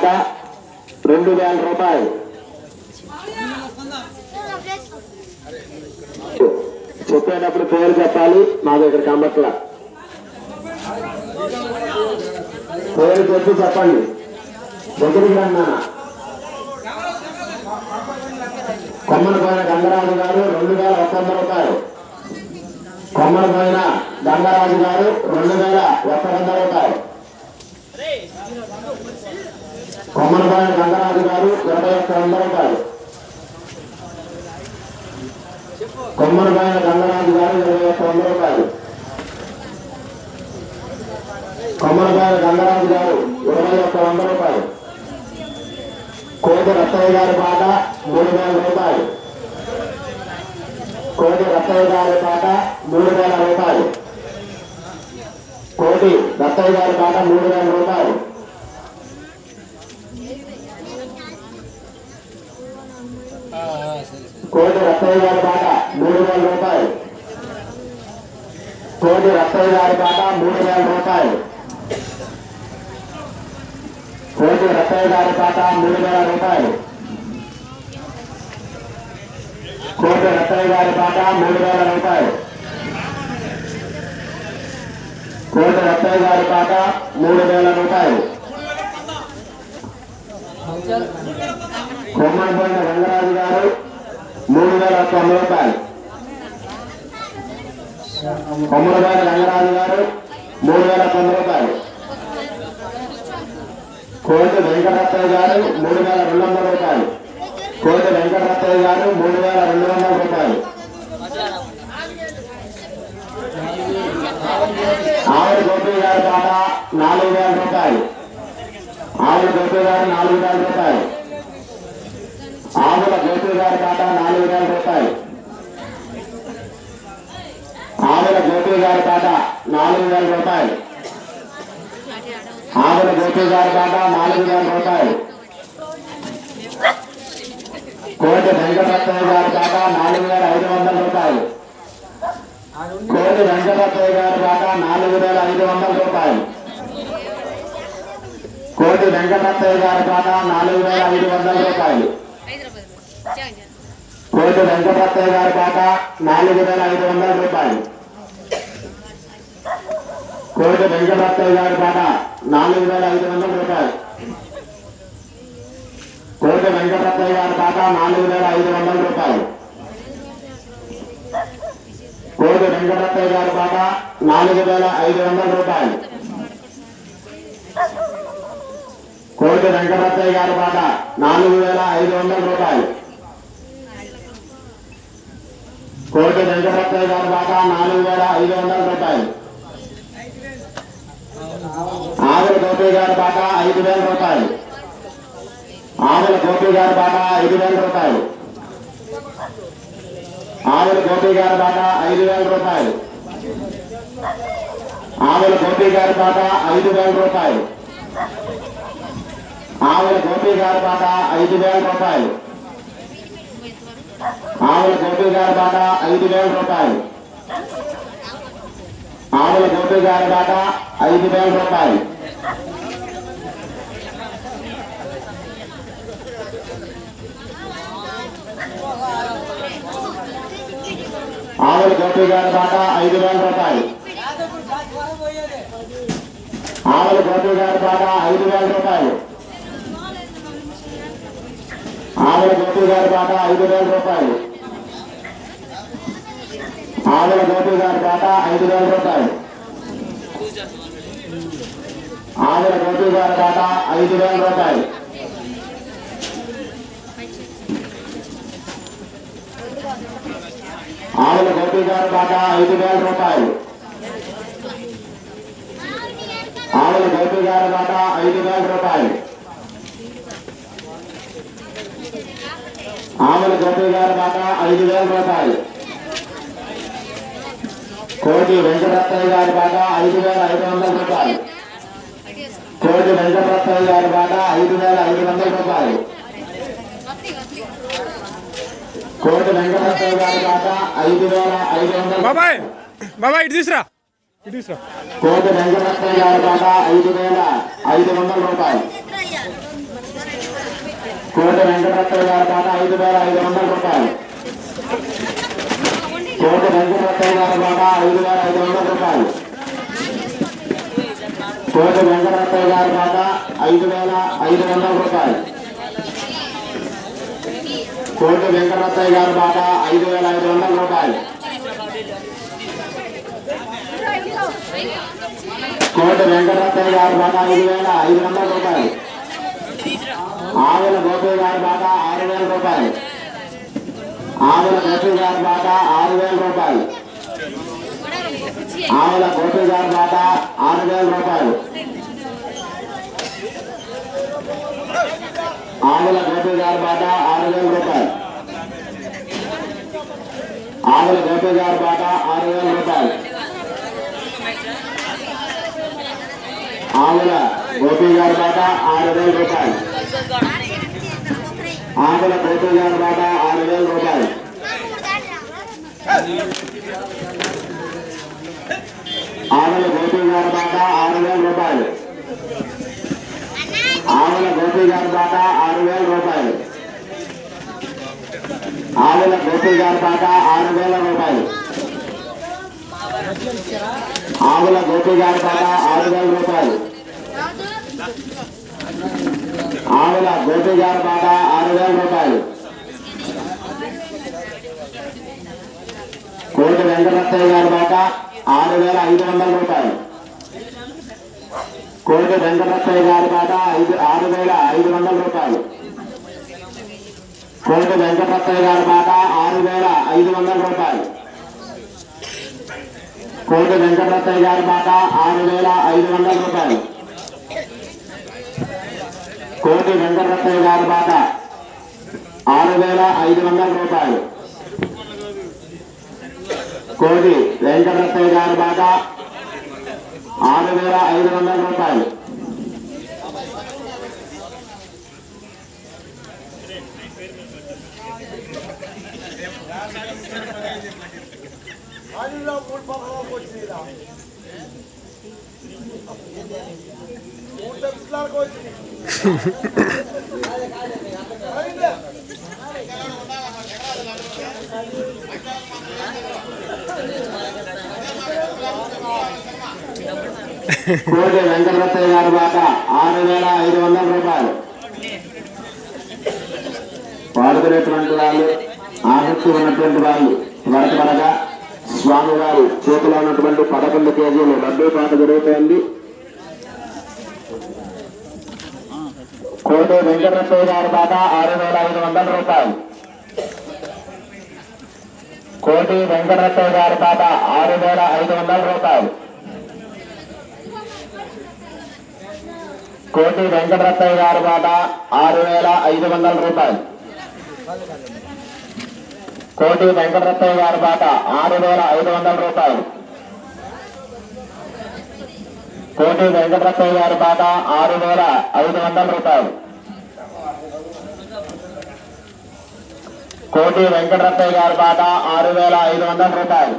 తర్వాత రెండు వేల రూపాయలు. చెప్పేటప్పుడు పేరు చెప్పాలి మా దగ్గర కంబట్ల పేరు చెప్పి చెప్పండి. దగ్గరికి రండి కొమ్మలపైన గంగరాజు గారు రెండు వేల ఒక వంద రూపాయలు కొమ్మలపైన గంగరాజు గారు రెండు వేల ఒక వంద రూపాయలు. కొమ్మలపైన గంగరాజు గారు ఇరవై ఒక్క వంద రూపాయలు. కొమ్మలపైన గంగరాజు గారు ఇరవై ఒక్క వంద రూపాయలు. కొమ్మలపైన గంగరాజు గారు ఇరవై ఒక్క వంద రూపాయలు. కోటి రత్తయ్య గారి పాట మూడు వేల రూపాయలు. కోటి రత్తయ్య గారి పాట మూడు వేల రూపాయలు. కోటి రత్తయ్య గారి పాట మూడు వేల రూపాయలు. కోటి రత్తయ్య గారి పాట మూడు వేల రూపాయలు. కోటి రత్తయ్య గారి పాట మూడు వేల రూపాయలు. కోటి రత్తయ్య గారి పాట మూడు వేల రూపాయలు. కోటి రత్తయ్య గారి పాట మూడు వేల రూపాయలు. కోటి రత్తయ్య గారి పాట మూడు వేల రూపాయలు. కొమ్మడిపోయిన రంగరాజు గారు మూడు వేల ఒక్క వంద రూపాయలు కొమ్మడిపోయిన రంగరాజు గారు మూడు వేల ఒక్క వంద రూపాయలు కోటి వెంకటరత్తయ్య గారు మూడు వేల రెండు వందల రూపాయలు కోటి వెంకటరత్తయ్య గారు మూడు వేల రెండు వందల రూపాయలు ఆవిడ గోపి గారి పాట నాలుగు వేల రూపాయలు. ఆవిడ గోపి గారు నాలుగు వేల రూపాయలు ఆవుల గోపి గారి పాట నాలుగు వేల రూపాయలు ఆవుల గోపి గారి పాట నాలుగు వేల రూపాయలు ఆవుల గోపి గారి పాట నాలుగు వేల రూపాయలు కోటి వెంకటరత్నయ్య గారి పాట నాలుగు వేల ఐదు వందల రూపాయలు కోటి వెంకటరత్నయ్య గారి పాట నాలుగు వేల ఐదు వందల రూపాయలు కోటి వెంకటత్తయ్య గారి పాట నాలుగు వేల ఐదు వందల రూపాయలు. కోటి వెంకటత్తయ్య గారి పాట నాలుగు వేల ఐదు వందల రూపాయలు. కోటి వెంకటత్తయ్య గారి పాట నాలుగు వేల ఐదు వందల రూపాయలు. కోటి వెంకటత్తయ్య గారి పాట నాలుగు వేల ఐదు వందల రూపాయలు. కోటి వెంకటత్తయ్య గారి పాట నాలుగు వేల ఐదు వందల రూపాయలు. కోటి వెంకటరత్నయ్య గారి పాట నాలుగు వేల ఐదు వందల రూపాయలు. కోటి వెంకటరత్నయ్య గారి పాట నాలుగు వేల ఐదు వందల రూపాయలు. ఆవుల గోపి గారి పాట ఐదు వేల రూపాయలు. ఆవుల గోపి గారి పాట ఐదు వేల రూపాయలు. ఆవుల గోపి గారి పాట ఐదు వేల రూపాయలు. ఆవుల గోపి గారి పాట ఐదు వేల రూపాయలు. ఆవుల గోపి గారి పాట ఐదు వేల రూపాయలు. ఆవుల గోపి గారి పాట ఐదు వేల రూపాయలు. ఆవుల గోపి గారి పాట ఐదు వేల రూపాయలు. ఆవుల గోపి గారి పాట ఐదు వేల రూపాయలు. ఆవుల గోపి గారి పాట ఐదు వేల రూపాయలు. ఆవుల గోపి గారి పాట ఐదు వేల రూపాయలు ఆవుల గోపి గారి పాట ఐదు వేల రూపాయలు ఆవుల గోపి గారి పాట ఐదు వేల రూపాయలు ఆవుల గోపి గారి పాట ఐదు వేల రూపాయలు ఆవుల గోపి గారి పాట ఐదు వేల రూపాయలు ఆవుల గోపి గారి పాట ఐదు వేల రూపాయలు. కోటి వెంకటరత్తయ్య గారి పాట ఐదు వేల ఐదు వందల రూపాయలు. కోటి వెంకటరత్తయ్య గారి పాట ఐదు వేల ఐదు వందల రూపాయలు. కోటి వెంకటరత్తయ్య గారి పాట ఐదు వేల ఐదు వందల బాబాయ్ బాబాయ్ ఇటు తీసురా. కోటి వెంకటరత్తయ్య గారి పాట ఐదు వేల ఐదు వందల రూపాయలు. కోట వెంకటరత్న గారి పాట ఐదు వేల ఐదు వందల రూపాయలు. కోట వెంకటరత్న గారి పాట ఐదు వేల ఐదు వందల రూపాయలు. కోట వెంకటరత్న గారి పాట ఐదు వేల ఐదు వందల రూపాయలు. కోట వెంకటరత్న గారి పాట ఐదు వేల ఐదు వందల రూపాయలు. కోట వెంకటరత్న గారి బాట ఐదు వేల ఐదు వందల రూపాయలు. ఆవుల గోపి గారి పాట ఆరు వేల రూపాయలు. ఆవుల గోపి గారి పాట ఆరు వేల రూపాయలు. ఆవుల గోపి గారి పాట ఆరు వేల రూపాయలు. ఆవుల గోపి గారి పాట ఆరు వేల రూపాయలు. ఆవుల గోపి గారి పాట ఆరు వేల రూపాయలు. ఆవుల గోపి గారి పాట ఆరు వేల రూపాయలు. ఆవుల గోపి గారి పాట ఆరు వేల రూపాయలు. ఆవుల గోపి గారి పాట ఆరు వేల రూపాయలు. ఆవుల గోపి గారి పాట ఆరు వేల రూపాయలు. ఆవుల గోపి గారి పాట ఆరు వేల రూపాయలు. ఆవుల గోపి గారి పాట ఆరు వేల రూపాయలు. ఆవిడ గోపి గారి పాట ఆరు వేల రూపాయలు. కోటి వెంకటరత్తయ్య గారి పాట ఆరు వేల ఐదు వందల రూపాయలు. కోటి వెంకటరత్తయ్య గారి పాట ఐదు ఆరు వేల ఐదు వందల రూపాయలు. కోటి వెంకటరత్తయ్య గారి పాట ఆరు వేల ఐదు వందల రూపాయలు. కోటి వెంకటరత్తయ్య గారి పాట ఆరు వేల ఐదు వందల రూపాయలు. కోటి వెంకటరత్న గారి బాట ఆరు వేల ఐదు వందల రూపాయలు. కోటి వెంకటరత్న గారి బాట ఆరు వేల ఐదు వందల రూపాయలు. కోటి వెంకటరత్న గారి బాట ఆరు వేల ఐదు వందల రూపాయలు. పాడుకునేటువంటి వాళ్ళు ఆసక్తి ఉన్నటువంటి వాళ్ళు త్వర త్వరగా స్వామివారి చేతిలో ఉన్నటువంటి పదకొండు కేజీలు డబ్బు పాట జరుగుతోంది. కోటి వెంకటరత్తయ్య గారి పాట ఆరు వేల ఐదు వందల రూపాయలు. కోటి వెంకటరత్తయ్య గారి పాట ఆరు వేల ఐదు వందల రూపాయలు. కోటి వెంకటరత్తయ్య గారి పాట ఆరు వేల ఐదు వందల రూపాయలు. కోటి వెంకటరత్తయ్య గారి పాట ఆరు వేల ఐదు వందల రూపాయలు. కోటి వెంకటరత్తయ్య గారి పాట ఆరు వేల ఐదు వందల రూపాయలు. కోటి వెంకటరత్తయ్య గారి పాట ఆరు వేల ఐదు వందల రూపాయలు.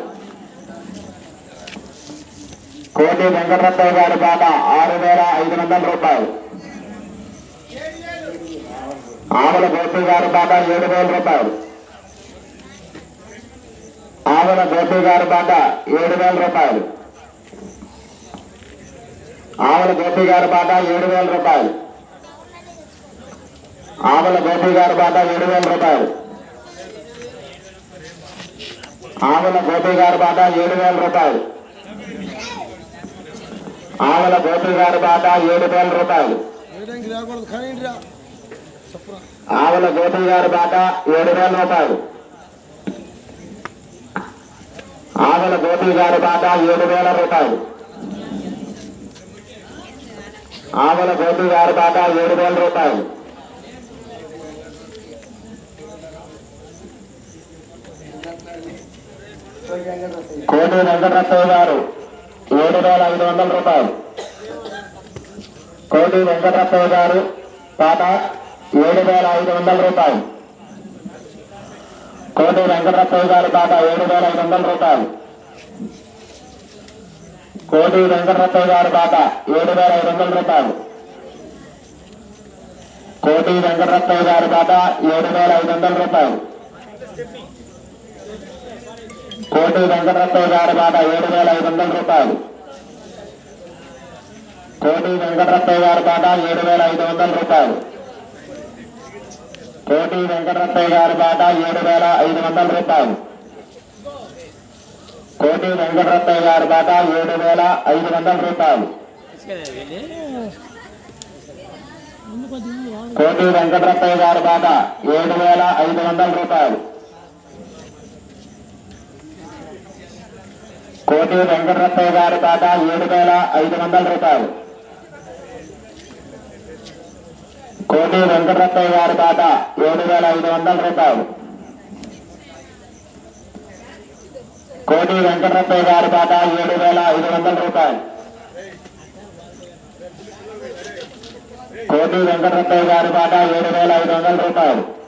కోటి వెంకటరత్తయ్య గారి పాట ఆరు వేల ఐదు వందల రూపాయలు. ఆవుల గోపి గారి పాట ఏడు వేల రూపాయలు. ఆవుల గోపి గారి పాట ఏడు వేల రూపాయలు. ఆవుల గోపి గారి పాట ఏడు వేల రూపాయలు. ఆవుల గోపి గారి పాట ఏడు వేల రూపాయలు. ఆవల గోపి గారి బాట ఏడు వేల రూపాయలు. ఆవల గోపి గారి బాట ఏడు వేల రూపాయలు. ఆవల గోపి గారి బాట ఏడు వేల రూపాయలు. ఆవల గోపి గారి బాట ఏడు వేల రూపాయలు. ఆవల గోపి గారి బాట ఏడు వేల రూపాయలు. కోటి వెంకటరత్తయ్య గారు ఏడు వేల ఐదు వందల రూపాయలు. కోటి వెంకటరత్తయ్య గారు పాట ఏడు వేల ఐదు వందల రూపాయలు. కోటి వెంకటరత్తయ్య గారి పాట ఏడు వేల ఐదు వందల రూపాయలు. కోటి వెంకటరత్తయ్య గారి పాట ఏడు వేల ఐదు వందల రూపాయలు. కోటి వెంకటరత్నయ్య గారి పాట ఏడు వేల ఐదు వందల రూపాయలు. కోటి వెంకటరత్నయ్య గారి బాట ఏడు వేల ఐదు వందల రూపాయలు. కోటి వెంకటరత్నయ్య గారి బాట ఏడు వేల ఐదు వందల రూపాయలు. కోటి వెంకటరత్నయ్య గారి బాట ఏడు వేల ఐదు వందల రూపాయలు. కోటి వెంకటరత్నయ్య గారి బాట ఏడు వేల ఐదు వందల రూపాయలు. కోటి వెంకటరత్నయ్య గారి బాట ఏడు వేల ఐదు వందల రూపాయలు. కోటి వెంకటరత్నయ్య గారి ఖాతా ఏడు వేల ఐదు వందల రూపాయలు. కోటి వెంకటరత్నయ్య గారి ఖాతా ఏడు వేల ఐదు వందల రూపాయలు. కోటి వెంకటరత్నయ్య గారి ఖాతా ఏడు వేల ఐదు వందల రూపాయలు. కోటి వెంకటరత్నయ్య గారి ఖాతా ఏడు వేల ఐదు వందల రూపాయలు.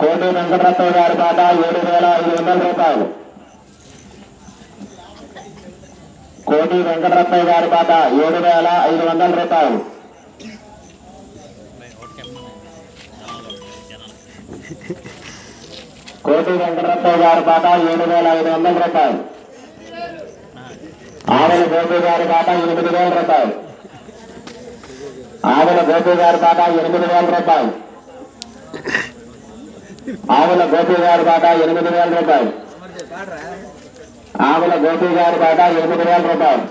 కోటి వెంకటరత్నం గారి పాట ఏడు వేల ఐదు వందల రూపాయలు. కోటి వెంకటరత్నం గారి పాట ఏడు వేల ఐదు వందల రూపాయలు. కోటి వెంకటరత్నం గారి పాట ఏడు వేల ఐదు వందల రూపాయలు. ఆవుల గోపి గారి పాట ఎనిమిది వేల రూపాయలు. ఆవుల గోపి గారి పాట ఎనిమిది వేల రూపాయలు. ఆవుల గోపి గారి బాట ఎనిమిది వేల రూపాయలు. ఆవుల గోపి గారి బాట ఎనిమిది వేల రూపాయలు.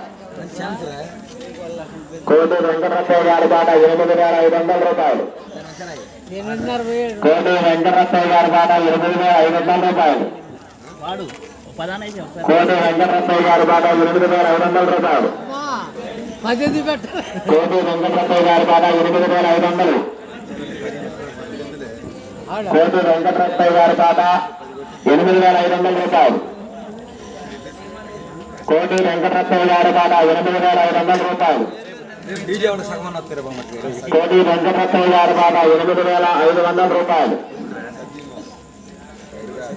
కోటి వెంకటరత్నయ్య గారి బాట ఎనిమిది వేల ఐదు వందల రూపాయలు. కోటి వెంకటరత్నయ్య గారి బాట ఎనిమిది వేల ఐదు వందల రూపాయలు. కోటి వెంకటరత్నయ్య గారి బాట ఎనిమిది వేల ఐదు వందల రూపాయలు. కోటి వెంకటరత్నయ్య గారి బాట ఎనిమిది వేల ఐదు వందలు. కోటి వెంకటరత్నయ్య గారి బాట ఎనిమిది వేల ఐదు వందల రూపాయలు. కోటి వెంకటరత్నయ్య గారి బాట ఎనిమిది వేల ఐదు వందల రూపాయలు. కోటి వెంకటరత్నయ్య గారి బాట ఎనిమిది వేల ఐదు వందల రూపాయలు.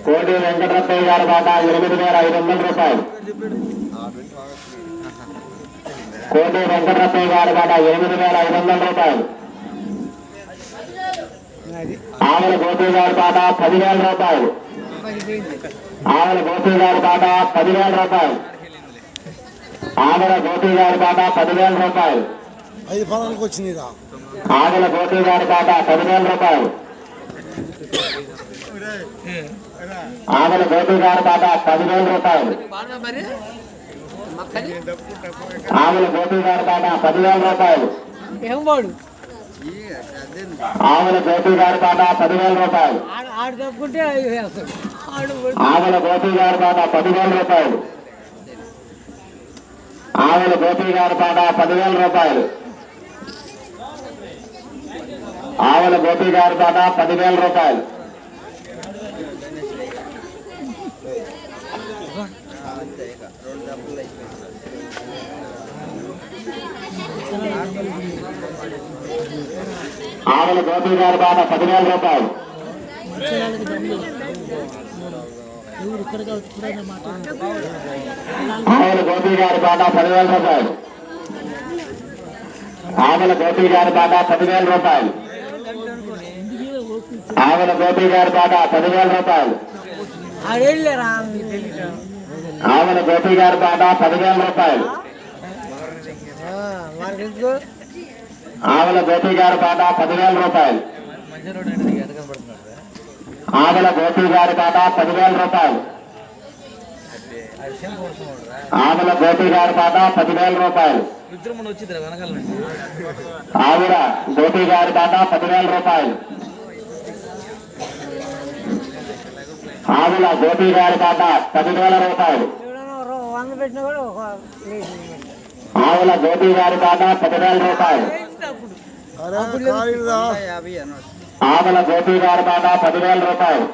కోటి వెంకటరత్నయ్య గారి బాట ఎనిమిది వేల ఐదు వందల రూపాయలు. కోటి వెంకటరత్నయ్య గారి బాట ఎనిమిది వేల ఐదు వందల రూపాయలు. ఆవుల గోపి గారి బాట పదివేల రూపాయలు. ఆవుల గోపి గారి బాట పదివేల రూపాయలు. ఆవుల గోపి గారి బాట పదివేల రూపాయలు. ఐదు పదాలకు వచ్చిందిరా ఆవుల గోపి గారి బాట పదివేల రూపాయలు. ఆవుల గోపి గారి బాట పదివేల రూపాయలు. ఆవుల గోపి గారి బాట పదివేల రూపాయలు. ఏం వాడు? ఆవుల గోపి గారి బాట పదివేల రూపాయలు. ఆవుల గోపి గారి బాట పదివేల రూపాయలు. ఆవుల గోపి గారి బాట పదివేల రూపాయలు. ఆవుల గోపి గారి బాట పదివేల రూపాయలు. ఆవుల గోపి గారి బాట పదివేల రూపాయలు. ఆవుల గోపి గారి బాట పదివేల రూపాయలు. ఆవుల గోపి గారి బాట పదివేల రూపాయలు. ఆవుల గోపి గారి బాట పదివేల రూపాయలు. ఆడు గోపి గారి బాట పదివేల రూపాయలు. ఆవల గోపి గారి పాట పదివేల రూపాయలు. ఆవల గోపి గారి పాట పదివేల రూపాయలు. ఆవల గోపి గారి పాట పదివేల రూపాయలు. ఆవిడ గోపి గారి పాట పదివేల రూపాయలు. ఆవుల గోపి గారి పాట పదివేల రూపాయలు. ఆవుల గోపి గారి పాట పదివేల రూపాయలు. ఆవుల గోపి గారి బాట పదివేల రూపాయలు.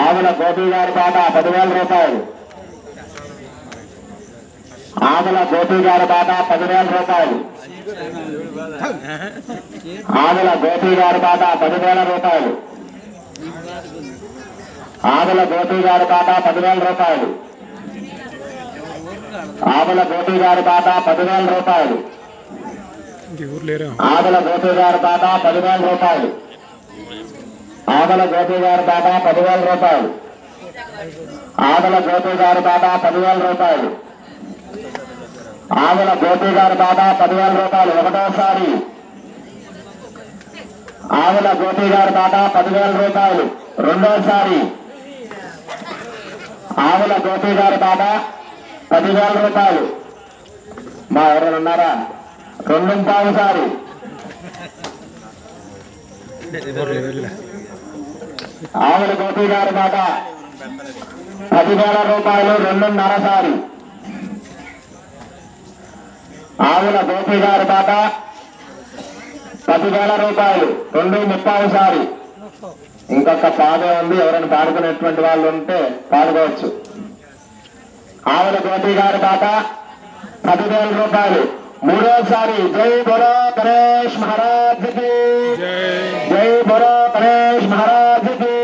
ఆవుల గోపి గారి బాట పదివేల రూపాయలు. ఆవుల గోపి గారి బాట పదివేల రూపాయలు. ఆవుల గోపి గారి బాట పదివేల రూపాయలు. ఆవుల గోపి గారి బాట పదివేల రూపాయలు. ఆవుల గోపి గారి బాట పదివేల రూపాయలు. ఇంక ఊరు లేరా? ఆవుల గోపి గారు బాట పదివేల రూపాయలు. ఆదల గోపి గారు బాట పదివేల రూపాయలు. ఆదల గోపి గారు బాట పదివేల రూపాయలు. ఆదల గోపి గారు బాట పదివేల రూపాయలు. ఒకటోసారి. ఆవుల గోపి గారు బాట పదివేల రూపాయలు. రెండోసారి. ఆవుల గోపి గారు బాట పదివేల రూపాయలు. మా ఎవరైనా ఉన్నారా? రెండు పావుసారి ఊరు ఆవుల గోపి గారి మాట పదివేల రూపాయలు రెండున్నరసారి. ఆవుల గోపి గారి మాట పదివేల రూపాయలు రెండు ముప్పావుసారి. ఇంకొక పాదే ఉంది ఎవరైనా పాడుకునేటువంటి వాళ్ళు ఉంటే పాడుకోవచ్చు. ఆవుల గోపి గారి మాట పదివేల రూపాయలు మూడోసారి జై బోలో గణేష్ మహారాజ్ కి జై జై బోలో గణేష్ మహారాజ్ కి